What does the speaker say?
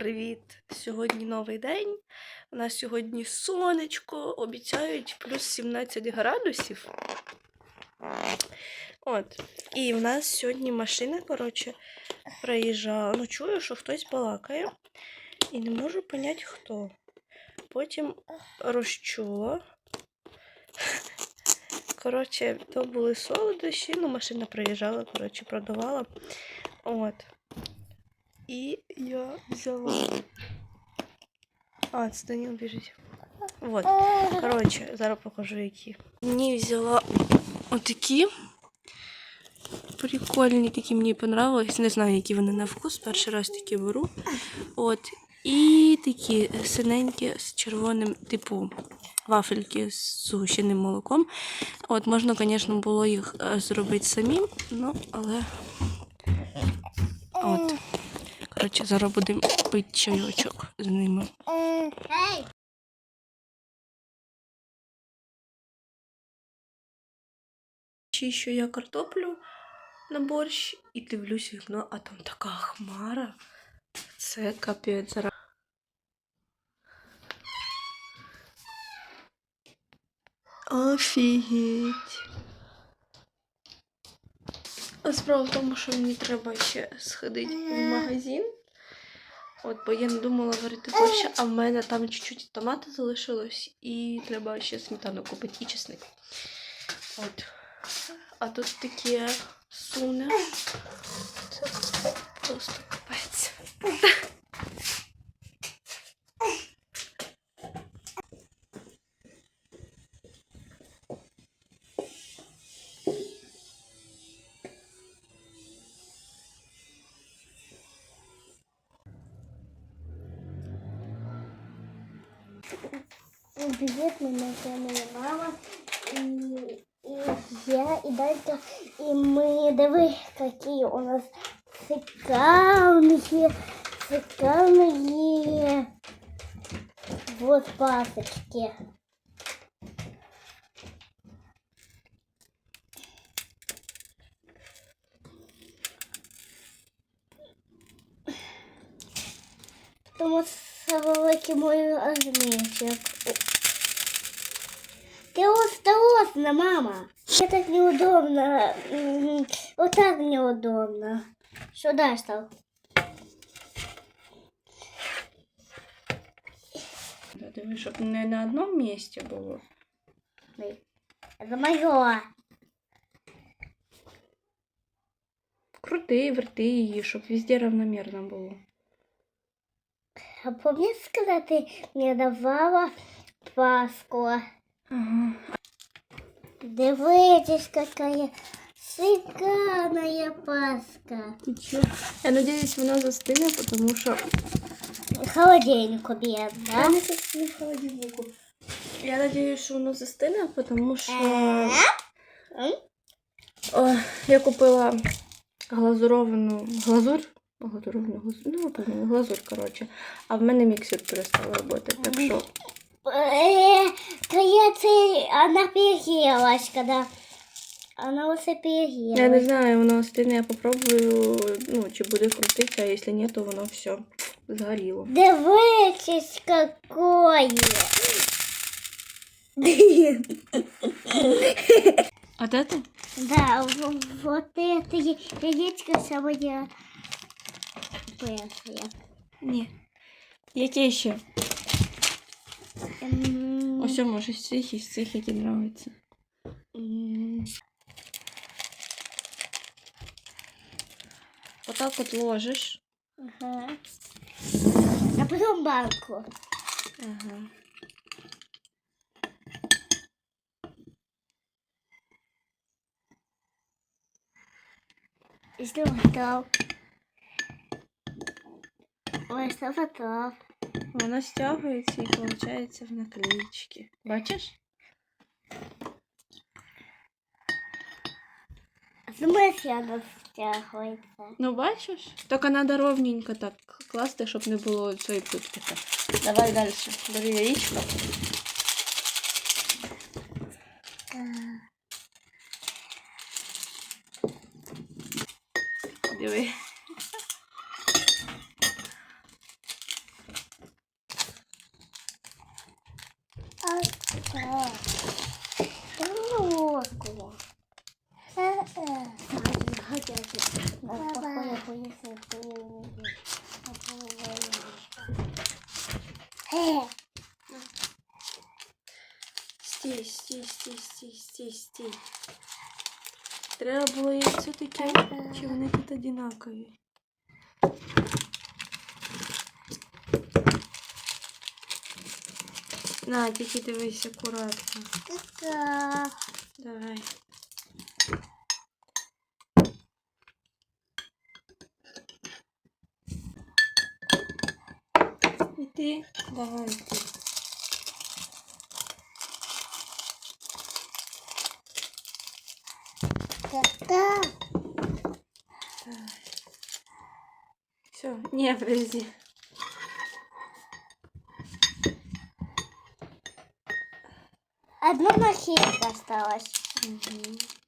Привіт! Сьогодні новий день. У нас сьогодні сонечко, обіцяють плюс 17 градусів. От. І в нас сьогодні машина, коротше, проїжджала. Ну, чую, що хтось балакає. І не можу поняти, хто. Потім розчула. Коротше, то були солодощі, ну, машина проїжджала, коротше, продавала. От. І я взяла. А, це Даніл біжить. Вот. Коротше, зараз покажу які. Мені взяла отакі. Прикольні такі мені понравились. Не знаю, які вони на вкус. Перший раз такі беру. От. І такі синенькі з червоним, типу, вафельки з згущеним молоком. От, можна, звісно, було їх е, зробити самим, ну, але. От. Коротше, зараз будемо пити чайочок з ними. Чищу я картоплю на борщ і дивлюсь вікно, а там така хмара. Це капець. Зараз. Офігеть. Справа в тому, що мені треба ще сходити в магазин. От, бо я не думала варити борщ, а в мене там чуть-чуть томати залишилось, і треба ще сметану купити і чесник. От. А тут таке суне. Це Привет, меня моя мама и, и я, и Далька, и мы, давай, какие у нас цикавные, цикавные, вот пасочки. Тому це великий мой розмірчик. Ты осторожно, мама. Мне так неудобно. М, Вот так неудобно. Сюда стал. Диви, щоб не на одному місці було. Это мое. Крути, верти її, щоб везде равномірно було. А помнишь сказать, ты мне давала паску? Ага. Дивитесь, какая шикарная паска. Ти чо? Я надіюсь, вона застине, тому що. Холодильник убьет, да? не хочу в холодильнику. Я надіюсь, що воно застине, тому що. О, я купила глазуровану глазур. Глазуровану. Ну, поняли, коротше. А в мене міксер перестав робити. Так що Э, Кажется, она перегрелась, когда она уже я не знаю, воно стине, я попробую, ну, чи буде крутитися, а якщо ні, то воно все згоріло. Дивитесь, какое! А де ти? Да, вот это я- яичко самое первое. Ні. Яке ще? М, Ось може з цих і з цих, які подобаються. м, Отак от ложиш. Ага. А потом банку. Ага. И что готов? Ой, что готов? Вона стягується і виходить в наклеїчки. Бачиш? Смысл она стягивается? Ну, бачиш? Тільки треба ровненько так класти, щоб не було цієї плитки. Давай далі. Бери яєчко. Диви. Стій, стій, стій, стій, стій, стій. Треба було їх все-таки, чи вони тут одинакові. На, тільки дивись акуратно. така. Давай. І ти? Давай ти. Давай. Все, не, подожди. Одна махинка осталась. Угу.